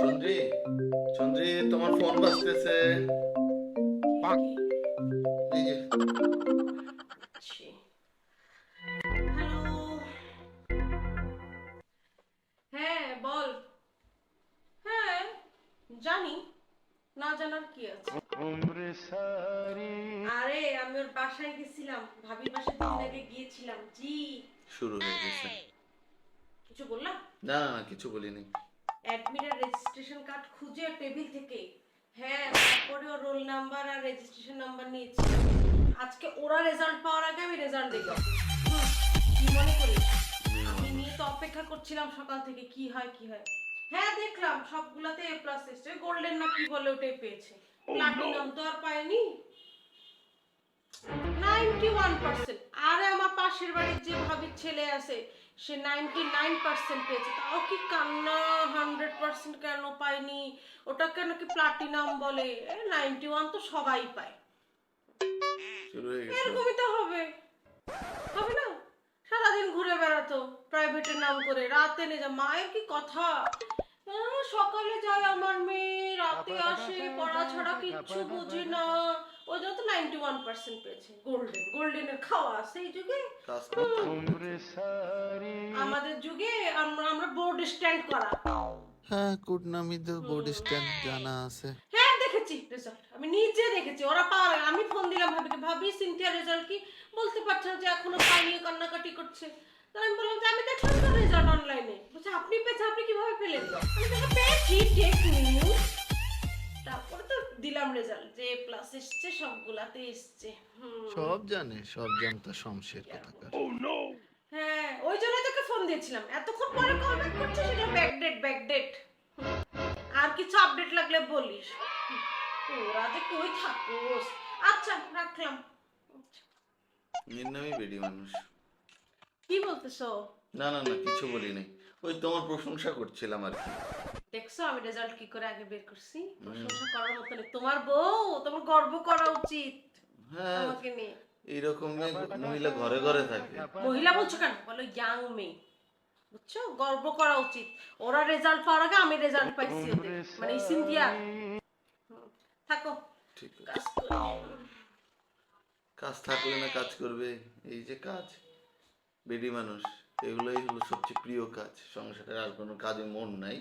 চন্দ্রি চন্দ্রি তোমার phone বাজতেছে। Hello হ্যাঁ বল। হ্যাঁ জানি। না জানার কি আছে? আরে আমি ওর বাসায় গেছিলাম। ভাবির বাসায় দিন আগে গিয়েছিলাম। জি। শুরু হয়ে গেছে কিছু বললাম না না কিছু বলিনি। অ্যাডমিটের রেজিস্ট্রেশন কার্ড খুঁজে টেবিল থেকে। হ্যাঁ তারপরে ওর রোল নাম্বার আর রেজিস্ট্রেশন নাম্বার নিয়েছি। আজকে ওরা রেজাল্ট পাওয়ার আগে আমি রেজাল্ট দেখলাম হুম, কি মনে করিস? আমি নিয়ে তো অপেক্ষা করছিলাম সকাল থেকে কি হয় কি হয়। হ্যাঁ দেখলাম সবগুলাতে এ প্লাস এসছে। গোল্ডেন না কি বলে ওটাই পেয়েছে। প্লাটিনাম তো আর পায়নি নাইনটি ওয়ান পার্সেন্ট আরে আমার পাশের বাড়ির যে ভাবির ছেলে আছে সে নাইনটি নাইন পার্সেন্ট পেয়েছে। তাও কি কান্না? হান্ড্রেড পার্সেন্ট কেন পায়নি? ওটা কেন কি প্লাটিনাম বলে। নাইনটি ওয়ান তো সবাই পায়। এরকমই তো হবে। হবে না? সারাদিন ঘুরে বেড়াতো প্রাইভেটের নাম করে। রাতে নিয়ে যা মায়ের কি কথা? সকালে যায় আমার মেয়ে রাতে আসে পড়া ছাড়া কিচ্ছু বোঝে না। ওই জন্য তো নাইনটি ওয়ান পার্সেন্ট পেয়েছে গোল্ডেন গোল্ডেনের খাওয়া সেই যুগে আমাদের যুগে আমরা আমরা বোর্ড স্ট্যান্ড করা। হ্যাঁ গুড নামি তো বোর্ড স্ট্যান্ড জানা আছে। হ্যাঁ দেখেছি রেজাল্ট আমি নিজে দেখেছি ওরা পাওয়ার আমি ফোন দিলাম ভাবিকে ভাবি সিনথিয়া রেজাল্ট কি? বলতে পারছে যে এখনও পাইনি কান্নাকাটি করছে। তাহলে আমি বললাম যে আমি দেখলাম তো রেজাল্ট অনলাইনে বলছে আপনি পেয়েছেন আপনি কীভাবে পেলেন? আমি পেয়েছি। এসছে সবগুলাতে এসছে। সব জানে সব জানতা শমশের কথা হ্যাঁ ওই জন্য তোকে ফোন দিয়েছিলাম। এতক্ষণ পরে কল ব্যাক করছিস ব্যাকডেট ব্যাকডেট আর কিছু আপডেট লাগলে বলিস। তোরা যে কই থাকোস। আচ্ছা রাখলাম। নির্নামি বেডি মানুষ। কি বলতেছো? না না না কিছু বলি নাই। ওই তোমার প্রশংসা করছিলাম আর কি। দেখছ আমি রেজাল্ট কি করে আগে বের করছি? প্রশংসা করার মতো নেই। তোমার বউ তোমার গর্ব করা উচিত হ্যাঁ আমাকে নিয়ে। এইরকম মহিলা ঘরে ঘরে থাকে। মহিলা বলছো কেন? বলো ইয়াং মেয়ে। বুঝছ? গর্ব করা উচিত। ওরা রেজাল্ট পাওয়ার আগে আমি রেজাল্ট পাইছি ওদের। মানে এই সিনথিয়া। থাকো। ঠিক আছে। কাজ কাজ থাকলে না কাজ করবে। এই যে কাজ বেডি মানুষ। এগুলোই হলো সবচেয়ে প্রিয় কাজ। সংসারে আর কোনো কাজে মন নাই।